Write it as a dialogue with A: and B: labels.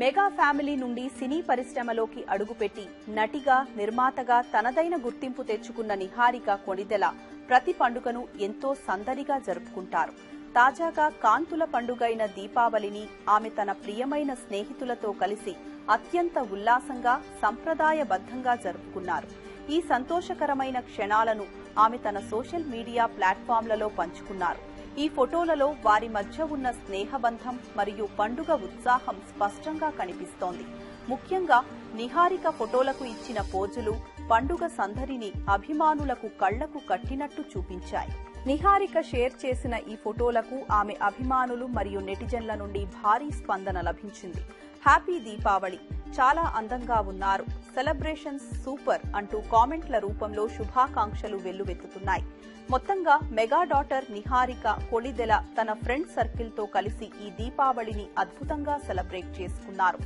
A: Mega family నుండి సినీ పరిశ్రమలోకి అడుగుపెట్టి నటిగా నిర్మాతగా తనదైన గుర్తింపు తెచ్చుకున్న నిహారిక కొణిదెల ప్రతి పండుగను ఎంతో సందడిగా జరుపుకుంటారు. తాజాగా కాంతుల పండుగైన దీపావళిని ఆమె తన ప్రియమైన స్నేహితులతో కలిసి అత్యంత ఉల్లాసంగా సంప్రదాయబద్ధంగా జరుపుకున్నారు. ఈ సంతోషకరమైన క్షణాలను ఆమె తన సోషల్ మీడియా ప్లాట్ఫామ్లలో పంచుకున్నారు. ఈ ఫోటోలలో వారి మధ్య ఉన్న స్నేహబంధం మరియు పండుగ ఉత్సాహం స్పష్టంగా కనిపిస్తోంది. ముఖ్యంగా నిహారిక ఫోటోలకు ఇచ్చిన పోజులు పండుగ సందడిని అభిమానులకు కళ్ళకు కట్టినట్టు చూపించాయి. నిహారిక షేర్ చేసిన ఈ ఫోటోలకు ఆమె అభిమానులు మరియు నెటిజన్ల నుండి భారీ స్పందన లభించింది. హ్యాపీ దీపావళి చాలా అందంగా ఉన్నారు. సెలబ్రేషన్స్ సూపర్ అంటూ కామెంట్ల రూపంలో శుభాకాంక్షలు వెల్లువెత్తుతున్నాయి. మొత్తంగా మెగా డాటర్ నిహారిక కొళిదెల తన ఫ్రెండ్ సర్కిల్తో కలిసి ఈ దీపావళిని అద్భుతంగా సెలబ్రేట్ చేసుకున్నారు.